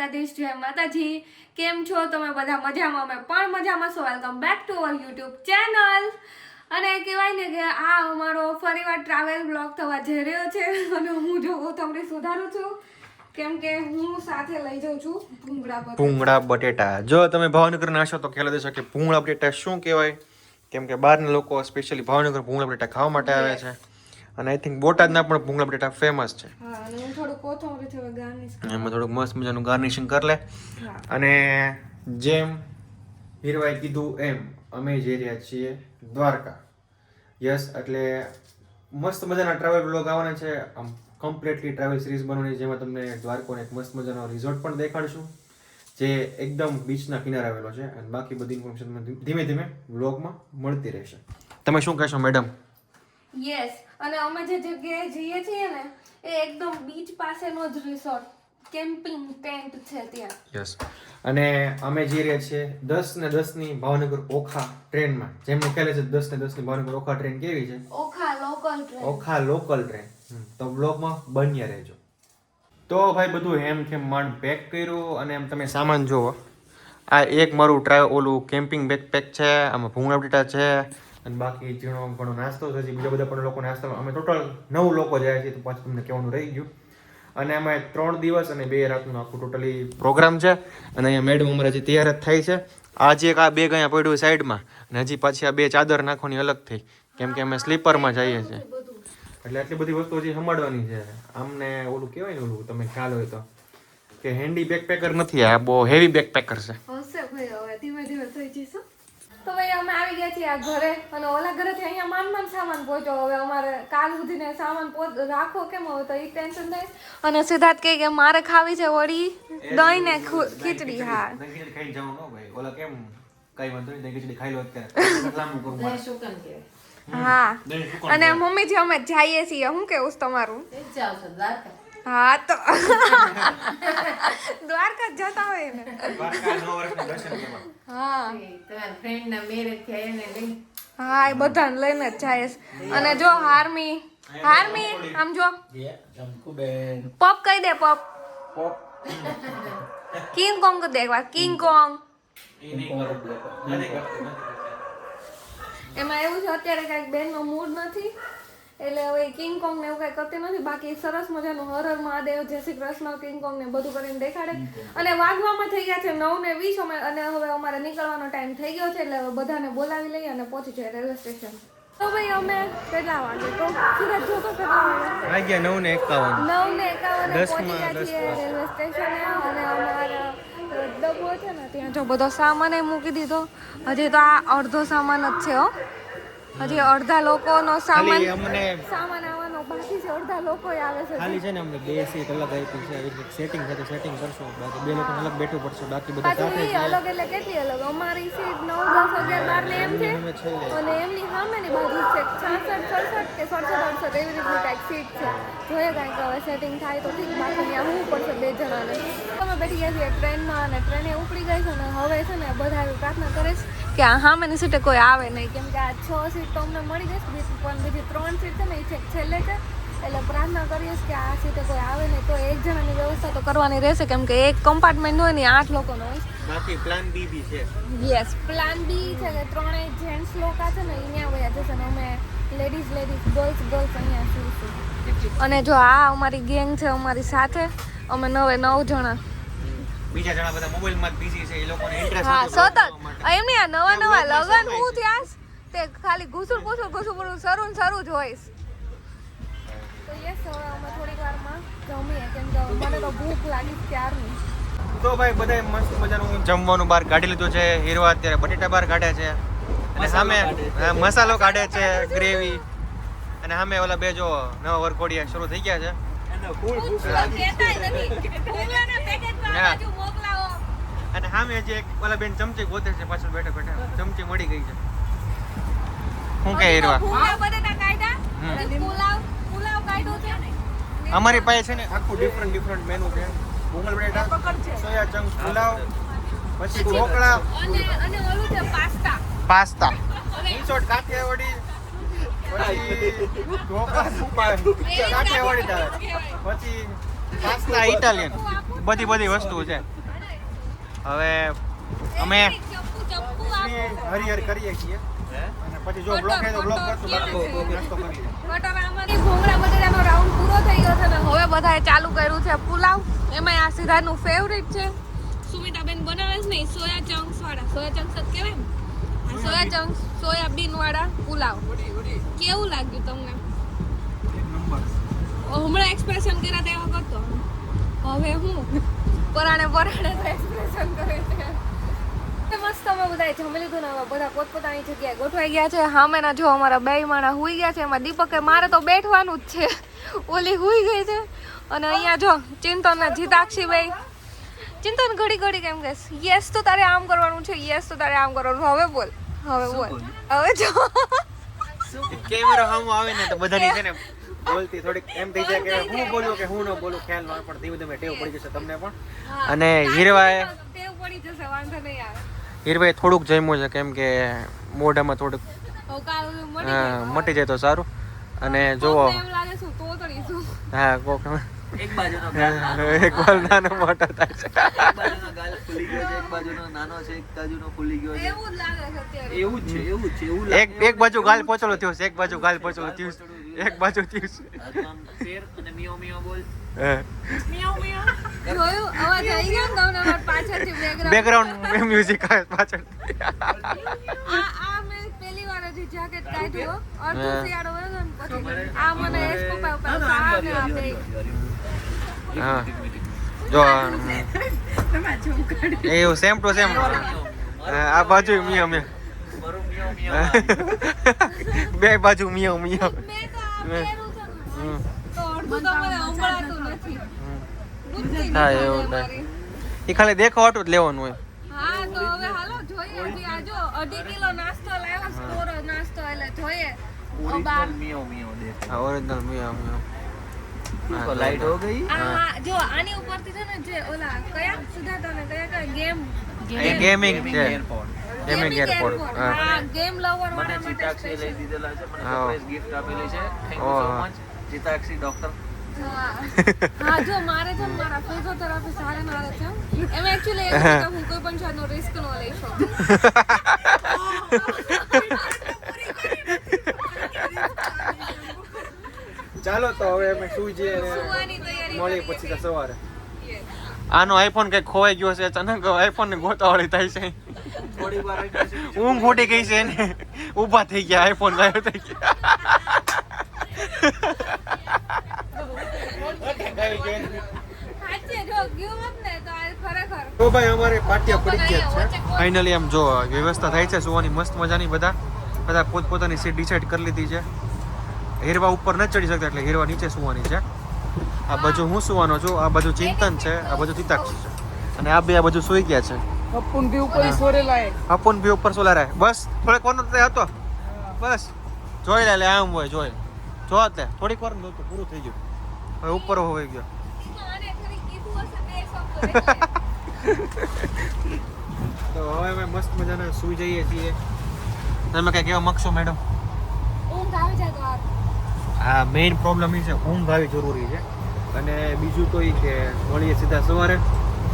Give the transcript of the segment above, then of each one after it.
દ્વારકાધીશ જય માતાજી. કેમ છો? તમે બધા મજામાં? અમે પણ મજામાં. છો welcome back to our YouTube channel અને કહેવાય ને કે આ અમારો ફરીવાર ટ્રાવેલ બ્લોગ થવા જઈ રહ્યો છે. અને હું જો તમને સુધારું છું. કેમ કે હું સાથે લઈ જાઉં છું ભૂંગળા પર ભૂંગળા બટેટા. જો તમે ભાવનગર ના છો તો ખ્યાલ દેશો કે ભૂંગળા બટેટા શું કહેવાય? કેમ કે બહારના લોકો સ્પેશિયલી ભાવનગર ભૂંગળા બટેટા ખાવા માટે આવે છે. અને આઈ થિંક બોટાદના પણ ભૂંગળા બટેટા ફેમસ છે. હા અને હું થોડું કોથમરીથી હવે ગાર્નિશ એમાં થોડુંક મસ્ત મજાનું ગાર્નિશિંગ કરી લે. અને જેમ હીરવાએ કીધું એમ અમે જઈ રહ્યા છીએ દ્વારકા. યસ એટલે મસ્ત મજાના ટ્રાવેલ બ્લોગ આવવાના છે. આમ કમ્પ્લીટલી ટ્રાવેલ સિરીઝ બનવાની જેમાં તમને દ્વારકોને એક મસ્ત મજાનો રિઝોર્ટ પણ દેખાડશું જે એકદમ બીચના કિનારે આવેલો છે. અને બાકી બધી ઇન્ફોર્મેશન ધીમે ધીમે બ્લોગમાં મળતી રહેશે. તમે શું કહેશો મેડમ યસ અને અમે જે જગ્યાએ જઈએ છીએ ને એ એકદમ બીચ પાસેનો જ રિસોર્ટ કેમ્પિંગ ટેન્ટ છે ત્યાં. યસ અને અમે જઈ રહ્યા છીએ દસ ને દસની ભાવનગર ઓખા ટ્રેનમાં. જેમને કહે છે દસ ને દસની ભાવનગર ઓખા ટ્રેન કેવી છે? Okha local train Okha local train તો બ્લોગમાં બન્યા રહેજો. તો ભાઈ બધું એમ કેમ માંડ પેક કર્યું અને એમ તમે સામાન જુઓ. આ એક મારું ટ્રાય ઓલું કેમ્પિંગ બેકપેક છે આમાં ભૂંગળા બટેટા છે અને બાકી ઝીણો ઘણો નાસ્તો થશે બીજા બધા પણ લોકો નાસ્તો અમે ટોટલ નવ લોકો જાય છે, તો પાછું તમને કહેવાનું રહી ગયું. અને અમે ત્રણ દિવસ અને બે રાતનું આખું ટોટલી પ્રોગ્રામ છે, અને અહીંયા મેડમ અમારે હજી તૈયાર જ થાય છે. આજે એક આ બેગ અહીંયા પડ્યું સાઈડમાં, અને હજી પાછી આ બે ચાદર નાખવાની અલગ થઈ, કેમ કે અમે સ્લીપરમાં જઈએ છીએ. એટલે આટલી બધી વસ્તુ હજી સંભાળવાની છે. આમને ઓલું કહેવાય ને ઓલું, તમે ખ્યાલ હોય તો, કે હેન્ડી બેકપેકર નથી, આ બહુ હેવી બેકપેકર છે. ધીમે ધીમે થઈ તો ભાઈ અમે આવી ગયા છીએ આ ઘરે અને ઓલા ઘરેથી અહીંયા માન માન સામાન પહોંચ્યો. હવે અમારે કાલ સુધીને સામાન પહોંચ રાખો કેમ હવે તો એ ટેન્શન થાય. અને સિદ્ધાર્થ કહે કે મારે ખાવી છે વળી દહીં ને ખીચડી હા. ખાઈ જવું નો ભાઈ. ઓલા કેમ કઈ વાંધો નહીં ખીચડી ખાઈ લો અત્યારે. લાંબુ કરું મારે. હા. અને મમ્મી મમ્મીજી અમે જઈએ છીએ. શું કેવું તમારું? જાવ છો દ્વારકા. હા તો. દ્વારકા જ જતા હોય ને હા. એ તમારા ફ્રેન્ડ ના મેરેજ થયા એને લઈ. હા એ બધાને લઈને જ જાય અને જો હાર્મી હાર્મી આમ જો. પપ કહી દે પપ. કિંગ કોંગ કહી દે એકવાર કિંગ કોંગ. એમાં એવું છે અત્યારે કાંઈક બેનનો મૂડ નથી? એટલે હવે કિંગ કોંગ ને એવું કઈ કરતી નથી. બાકી સરસ મજાનું હરર મહાદેવ જય શ્રી કૃષ્ણ કિંગ કોંગ ને બધું કરીને દેખાડે. અને વાગવામાં થઈ ગયા છે નવ ને વીસ અમે અને હવે અમારે નીકળવાનો ટાઈમ થઈ ગયો છે એટલે બધાને બોલાવી લઈએ અને પહોંચી જાય રેલવે સ્ટેશન. તો ભાઈ અમે કેટલા વાગે? તો સુરત જો તો કેટલા વાગે? વાગ્યા નવ ને એકાવન. નવ ને એકાવન પહોંચી ગયા છીએ રેલવે સ્ટેશને. અને અમારા ડબ્બો છે ને ત્યાં જો બધો સામાન એ મૂકી દીધો. હજી તો આ અડધો સામાન જ છે હો. હજી અડધા લોકોનો સામાન અમને સામાન આવવાનો બાકી છે. અડધા લોકો આવે છે. ખાલી છે ને અમને બે સીટ અલગ આપી છે. એવી સેટિંગ સાથે સેટિંગ કરશું. બાકી બે લોકો અલગ બેઠું પડશે. બાકી બધા સાથે છે અલગ એટલે કેટલી અલગ? અમારી સીટ નવ દસ અગિયાર બાર ને એમ છે. અને એમની સામેની બાજુ છે છાસઠ સડસઠ કે સડસઠ અડસઠ એવી રીતની કાંઈક સીટ છે. જોઈએ કાંઈક હવે સેટિંગ થાય તો ઠીક. બાકી ત્યાં હું પડશે બે જણાને. અમે બેઠી ગયા છીએ ટ્રેનમાં અને ટ્રેને ઉપડી ગઈ છે અને હવે છે ને બધા એવી પ્રાર્થના કરે છે કે આ સામેની સીટે કોઈ આવે નહીં. કેમ કે આ છ સીટ તો અમને મળી જશે પણ બીજી ત્રણ સીટ છે ને એ છેલ્લે છે. એટલે પ્રાર્થના કરીએ કે આ સીટે કોઈ આવે નહીં. તો એક જણાની વ્યવસ્થા તો કરવાની રહેશે કેમ કે એક કમ્પાર્ટમેન્ટ હોય ને આઠ લોકોનો હોય. બાકી પ્લાન બી બી છે. યસ પ્લાન બી છે કે ત્રણેય જેન્ટ્સ લોકો છે ને અહીંયા વયા જશે ને અમે લેડીઝ લેડીઝ ગર્લ્સ ગર્લ્સ અહીંયા સુઈશું અને જો આ અમારી ગેંગ છે અમારી સાથે અમે નવે નવ જણા. બીજા જણા બધા મોબાઈલમાં જ બિઝી છે એ લોકોને ઇન્ટરેસ્ટ હા સતત. એમની આ નવા નવા લગન હું ત્યાં તે ખાલી ઘૂસુર ઘૂસુર ઘૂસુર ઘૂસુર સરું ને સરું જ હોય. તો યસ હવે અમે થોડીક વારમાં જમીએ કેમ કે મને તો ભૂખ લાગી ત્યારની. તો ભાઈ બધાય મસ્ત મજાનું જમવાનું બહાર કાઢી લીધું છે હીરવા અત્યારે બટેટા બહાર કાઢે છે અને સામે મસાલો કાઢે છે ગ્રેવી અને સામે ઓલા બે જો નવા વરખોડિયા શરૂ થઈ ગયા છે. હા. અને સામે હજી એક ઓલા બેન ચમચી ગોતે છે પાછળ બેઠા બેઠા. ચમચી મળી ગઈ છે. શું કહે હીરવા? અમારી પાસે છે ને આખું ડિફરન્ટ ડિફરન્ટ મેનુ છે. ભૂંગળ બટેટા સોયા ચંક પુલાવ પછી ઢોકળા. અને અને ઓલું છે પાસ્તા. પાસ્તા. ઇન્સોટ કાઠિયાવાડી પછી ઢોકળા કાઠિયાવાડી દાળ પછી પાસ્તા ઇટાલિયન. બધી બધી વસ્તુઓ છે. હવે અમે હરિહર કરીએ છીએ. પછી જો બ્લોક તો બ્લોક રાઉન્ડ પૂરો થઈ ગયો છે ને હવે બધાએ ચાલુ કર્યું છે પુલાવ. એમાં આ સિદ્ધાર્થનું ફેવરિટ છે. સુમિતાબેન બનાવે છે ને સોયા ચંક્સ વાળા સોયા ચંક્સ જ કહેવાય ને? સોયા ચંક્સ સોયાબીન વાળા પુલાવ. કેવું લાગ્યું તમને? હમણાં એક્સપ્રેશન કર્યા તે વખત તો હવે હું? પરાણે પરાણે તો એક્સપ્રેશન કરે છે. મસ્ત અમે બધા જમી લીધું ને બધા પોતપોતાની જગ્યાએ ગોઠવાઈ ગયા છે. હામેના જો અમારા બે માણા હુઈ ગયા છે. એમાં દીપકે મારે તો બેઠવાનું જ છે. ઓલી હુઈ ગઈ છે. અને અહીંયા જો ચિંતન ને જીતાક્ષી બે ચિંતન ઘડી ઘડી કેમ કે યસ તો તારે આમ કરવાનું છે યસ તો તારે આમ કરવાનું હવે બોલ. હવે બોલ. હવે જો. કેમેરો હમ આવે ને તો બધાની છે ને બોલતી થોડીક એમ થઈ જાય કે હું બોલું કે હું ન બોલું ખ્યાલ ન આવે પણ ધીમે ધીમે ટેવ પડી જશે તમને પણ. અને હીરવાએ ટેવ પડી જશે વાંધો નહીં આવે. હીરવાએ થોડુંક જમ્યું છે કેમ કે મોઢામાં થોડુંક મટી જાય તો સારું. અને જોવો તળીશું હા કોક એક બાજુનો એક વાર નાનો મોટો થાય છે. એક બાજુનો ગાલ ગયો છે એક બાજુનો નાનો છે એક બાજુનો ફૂલી ગયો છે. એવું જ લાગે છે એવું જ છે એવું જ છે એવું એક એક બાજુ ગાલ પોચલો થયો છે એક બાજુ ગાલ પોચલો થયું છે. એક બાજુ થયું છે. અને મિયો મિયો બોલ. હા. જોયું અવાજ આવી ગયો તમને? અમારા પાછળથી બેકગ્રાઉન્ડ બેકગ્રાઉન્ડ મ્યુઝિક આવે પાછળ. આ આ મેં પહેલી વાર હજી જેકેટ કાઢ્યું અડધો હા. શિયાળો વયો ને પછી આ મને એસ પપ્પા ઉપર સારા ને હા જો એવું સેમ ટુ સેમ આ બાજુ મિયો મિયો. મિયો મિયો. બે બાજુ મિયો મિયો. હા, એવું. એ ખાલી દેખાવટું જ લેવાનું હોય. હા તો હવે હાલો જોઈએ હજી. અઢી કિલો નાસ્તો લાવ્યો સ્કોરો નાસ્તો એટલે જોઈએ. ઓરિજિનલ મિયો મિયો દેખાય ઓરિજિનલ મિયો મિયો. તો લાઈટ હો ગઈ? આ જો આની ઉપરથી છે ને જે ઓલા કયા? કયા કયા? ગેમ? ગેમિંગ છે. એરપોર્ટ ગેમિંગ એરપોર્ટ હા. હા ગેમ લવર મને ચિતાક્ષી લઈ દીધેલા છે. મને. સરપ્રાઈઝ ગિફ્ટ આપેલી છે. Thank you so much Chitakshi doctor હા. હા જો મારે છે મારા ફિઝિયોથેરાપી સારે મારે છે. એમ એક્ચ્યુઅલી એ હું કોઈ પણ જાતનો રિસ્ક ન લઈ શકું. ચાલો તો હવે અમે સુઈ જઈએ સુવાની મળી પછી તો સવારે. આનો આઈફોન કઈ ખોવાઈ ગયો છે અચાનક આઈફોન ને ગોતાવાળી થાય છે. ઊંઘ ઉડી ગઈ છે ને. ઊભા થઈ ગયા આઈફોન ગાયબ થઈ ગયા. તો આ ખરેખર. તો ભાઈ અમારે પાટિયા પડી ગયા છે. ફાઇનલી એમ જો વ્યવસ્થા થાય છે સુવાની મસ્ત મજાની બધા. બધા પોતપોતાની સીટ ડિસાઈડ કરી લીધી છે. હીરવા ઉપર ન ચડી શકતા એટલે હીરવા નીચે સુવાની છે. આ બાજુ હું સુવાનો છું આ બાજુ ચિંતન છે આ બાજુ તિતાક્ષી છે. અને આ બે આ બાજુ સુઈ ગયા છે. અપુન ભી ઉપર ही सोरे लाए અપુન બી ઉપર સોલા રહે બસ થોડેક વાર તો હતો બસ જોઈ લે લે આમ હોય જોઈ જો તે થોડીક વાર નહોતું પૂરું થઈ ગયું હવે ઉપર હોઈ ગયો આને ખરી કીધું હશે બે શબ્દો એટલે. તો હવે અમે મસ્ત મજાના સુઈ જઈએ છીએ તમે કઈ કેવા માંગશો મેડમ ઊંઘ આવી જાય તો આ આ મેઇન પ્રોબ્લેમ એ છે ઊંઘ આવી જરૂરી છે અને બીજું તો એ કે મળીએ સીધા સવારે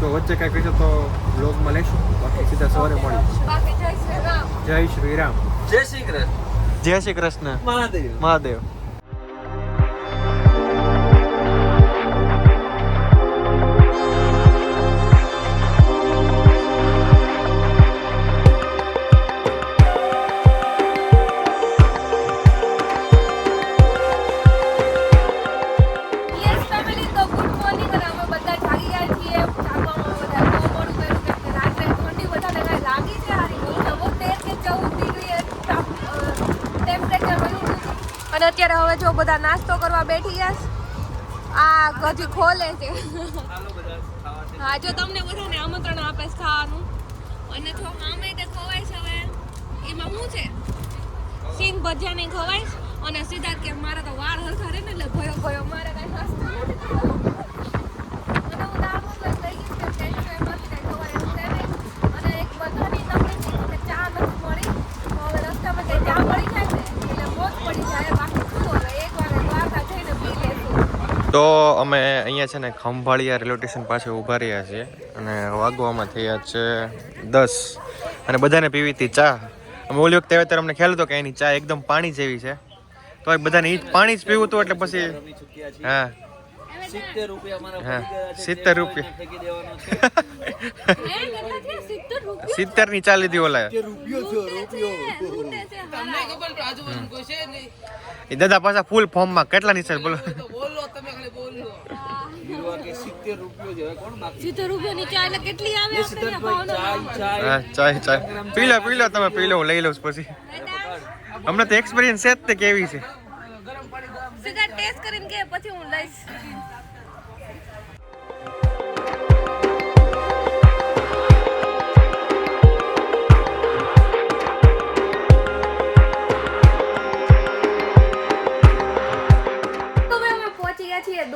જો વચ્ચે કાંઈ કહેશો તો બ્લોગમાં લેશું બાકી સીધા સવારે મળી જય શ્રી રામ. જય શ્રી રામ. જય શ્રી કૃષ્ણ. જય શ્રી કૃષ્ણ. મહાદેવ. મહાદેવ. બધા નાસ્તો કરવા બેઠી ગયા આ ગજી ખોલે છે. હા, જો તમને બધાને આમંત્રણ આપે ખાવાનું. અને જો આમે તે ખવાય છે હવે. એમાં શું છે? સિંગ ભજીયા નહીં ખવાય અને સિદ્ધાર્થ કે મારા તો વાળ હરખા રહે ને એટલે ભયો ભયો મારે કઈ નાસ્તો નથી કરવો. અને હું દાળ ભાત લઈને ગઈ હતી કે ટેન્શન એમાંથી કાંઈ ખવાય એમ છે નહીં. અને એક બધાની તકલીફ છે કે ચા નથી મળી તો હવે રસ્તામાં ક્યાંય ચા મળી જાય ને એટલે મોજ પડી જાય બાકી શું હવે એક વાર દ્વારકા જઈને પી લેશું તો અમે અહીંયા છે ને ખંભાળિયા રેલવે સ્ટેશન પાસે ઊભા રહ્યા છીએ અને વાગવામાં થયા છે દસ. અને બધાને પીવી હતી ચા. અમે ઓલી વખતે ત્યારે અમને ખ્યાલ હતો કે એની ચા એકદમ પાણી જેવી છે. તો બધાને એ પાણી જ પીવું હતું એટલે પછી હા. સિત્તેર રૂપિયા મારા હા, પડી ગયા છે 70 જે રૂપિયા. સિત્તેર રૂપિયા? સિત્તેરની ચાલી લીધી ઓલા દાદા પાછા ફૂલ ફોર્મમાં કેટલા ની છે બોલો. પી લો પી લો તમે પી લો લઈ લઉં છું પછી. હમણાં તો એક્સપિરિયન્સ છે જ તે કેવી છે. ટેસ્ટ કરીને કે પછી હું લઈશ.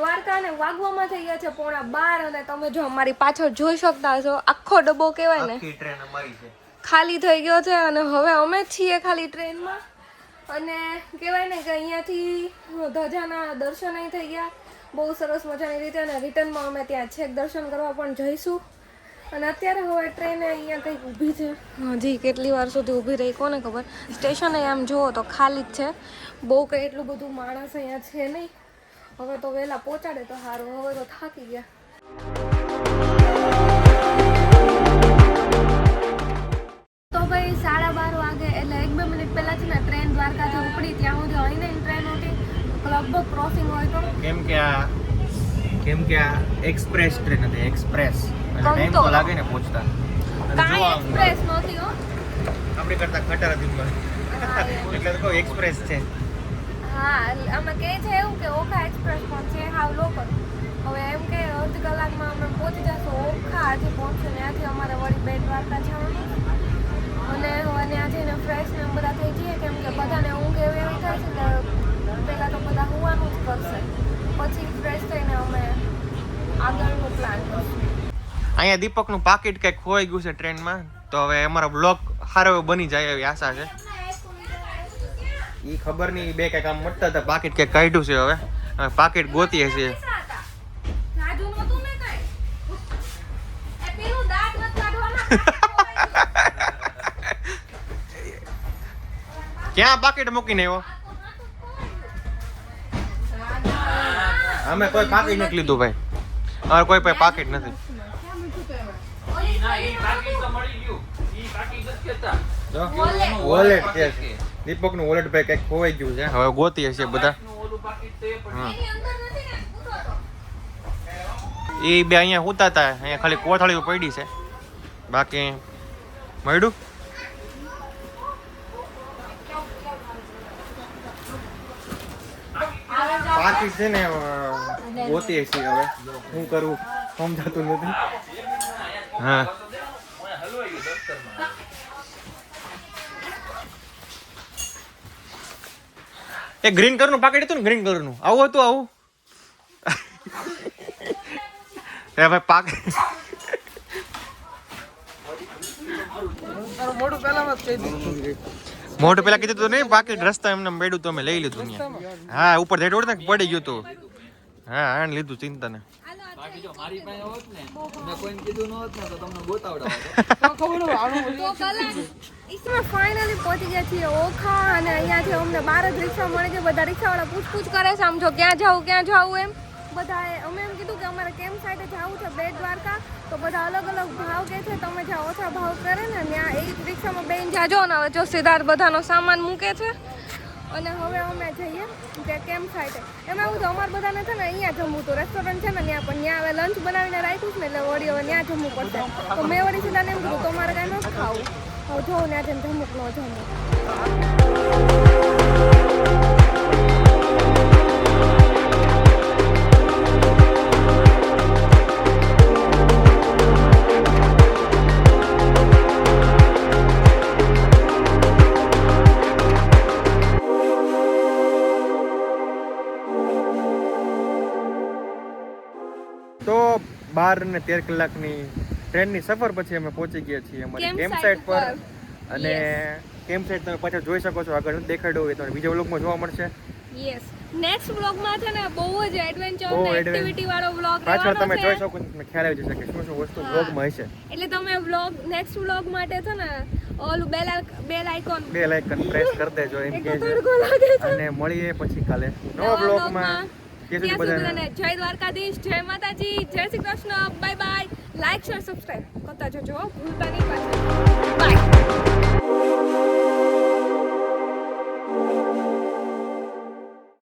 દ્વારકા અને વાગવામાં થઈ ગયા છે પોણા બાર અને તમે જો અમારી પાછળ જોઈ શકતા છો આખો ડબ્બો કહેવાય ને. ટ્રેન અમારી છે. ખાલી થઈ ગયો છે અને હવે અમે છીએ ખાલી ટ્રેનમાં. અને કહેવાય ને કે અહીંયાથી ધજાના દર્શન થઈ ગયા. બહુ સરસ મજાની રીતે અને રિટર્નમાં અમે ત્યાં છેક દર્શન કરવા પણ જઈશું. અને અત્યારે હવે ટ્રેન અહીંયા કંઈક ઊભી છે. હજી કેટલી વાર સુધી ઊભી રહી કોને ખબર? સ્ટેશને આમ જુઓ તો ખાલી જ છે. બહુ કંઈ એટલું બધું માણસ અહીંયા છે નહીં. હવે તો વહેલા પહોંચાડે તો સારું હવે તો થાકી ગયા. તો ભાઈ સાડા બાર વાગે એટલે એક બે મિનિટ પહેલા છે ને ટ્રેન દ્વારકાથી ઉપડી ત્યાં સુધી અહીંને ટ્રેન હતી લગભગ ક્રોસિંગ હોય તો. કેમ કે આ કેમ કે આ એક્સપ્રેસ ટ્રેન હતી એક્સપ્રેસ ટાઈમ તો. લાગે ને પહોંચતા. કાંઈ એક્સપ્રેસ નથી હો. આપણી કરતા ખટાર હતી. હા, એટલે તો એક્સપ્રેસ છે. હા અમે કહે છે એવું કે ઓખા એક્સપ્રેસ પણ છે, હાવ લોકલ હવે એમ કે અડધ કલાકમાં અમે પહોંચી જશું. ઓખા આજે પહોંચશું ત્યાંથી અમારે વળી બેટ દ્વારકા જવાનું અને હવે ત્યાં જઈને ફ્રેશ ને બધા થઈ જઈએ કેમ કે બધાને ઊંઘ એવી એવી થાય છે કે પહેલાં તો બધા હોવાનું જ કરશે. પછી ફ્રેશ થઈને અમે આગળનો પ્લાન કરશું. અહીંયા દીપકનું પાકીટ કંઈક ખોવાઈ ગયું છે ટ્રેનમાં. તો હવે અમારો બ્લોગ સારો એવો બની જાય એવી આશા છે. એ ખબર નહીં બે કઈ કામ મળતા હતા. પાકીટ કે કાઢ્યું છે હવે. હવે પાકીટ ગોતીએ છીએ. ક્યાં પાકીટ મૂકીને આવ્યો? અમે કોઈ પાકીટ નથી લીધું ભાઈ. અમારે કોઈ ભાઈ પાકીટ નથી. વોલેટ છે. દીપકનું વોલેટ ભાઈ કંઈક ખોવાઈ ગયું છે. હવે ગોતી હશે બધા. હા. એની અંદર નથી ને ઊભો તો. એ બે અહીંયા હુતા હતા અહીંયા ખાલી કોથળીઓ પડી છે. બાકી મળ્યું? બાકી છે ને ગોતી હશે હવે. શું કરવું? સમજાતું નથી. હા. એ ગ્રીન કલરનું પાકેટ હતું ને ગ્રીન કલરનું. આવું હતું, આવું. એ ભાઈ પાક મોઢું પેલા કીધું તું નહીં, પાકીટ રસ્તા એમને મેડું તો અમે લઈ લીધું હા, ઉપર ધેડ ને, પડી ગયું તું. હા, આને લીધું ચિંતા ને જો મારી પાસે હોત ને મેં કોઈને કીધું ન હોત ને તો તમને ગોતાવડાવત તો ખબર હોય આનું તો કલાક. ઈસમાં ફાઇનલી પહોંચી ગયા છીએ ઓખા અને અહીંયાથી અમને બાર જ રિક્ષા મળી ગઈ. બધા રિક્ષાવાળા પૂછપૂછ કરે છે આમ જો ક્યાં જાવું ક્યાં જાવું એમ. બધાએ અમે એમ કીધું કે અમારે કેમ સાઈડે જવું છે? બે દ્વારકા. તો બધા અલગ અલગ ભાવ કે છે તમે જ્યાં ઓછા ભાવ કરે ને ત્યાં એ જ રિક્ષામાં બેન જાજો ને હવે જો સિદ્ધાર્થ બધાનો સામાન મૂકે છે. અને હવે અમે જઈએ કે કેમ સાઈડે એમાં એવું છે, અમારે બધાને છે ને અહીંયા જમવું હતું રેસ્ટોરન્ટ છે ને, ત્યાં પણ ત્યાં હવે લંચ બનાવીને રાખ્યું છે ને, એટલે વળી હવે ત્યાં જમવું પડશે. તો મેં વળી સીધાને એમ કીધું, તમારે કાંઈ નથી ખાવું. હવે જોઉં ત્યાં જઈને જમુક ન જમવું બાર ને તેર કલાકની ટ્રેનની સફર પછી અમે પહોંચી ગયા છીએ અમારી કેમ્પ સાઇટ પર. અને કેમ્પ સાઇટ તમે પાછળ જોઈ શકો છો. આગળ દેખાડ્યું હોય તમને બીજા વ્લોગમાં જોવા મળશે. યસ નેક્સ્ટ વ્લોગમાં છે ને બહુ જ એડવેન્ચર ને એક્ટિવિટી વાળો વ્લોગ પાછળ તમે જોઈ શકો છો તમને ખ્યાલ આવી જશે કે શું શું વસ્તુ વ્લોગમાં હશે. એટલે તમે વ્લોગ નેક્સ્ટ વ્લોગ માટે છે ને ઓલું બેલ બેલ આઇકોન બે લાઇકન પ્રેસ કરી દેજો એમ કે અને મળીએ પછી કાલે નવા નવા બ્લોગમાં vlogમાં. ત્યાં સુધી ત્યાં સુધી બધાને બધાને જય દ્વારકાધીશ જય માતાજી જય Shri Krishna bye bye like share subscribe કરતા જજો હો. ભૂલતા નહીં પાછા બાય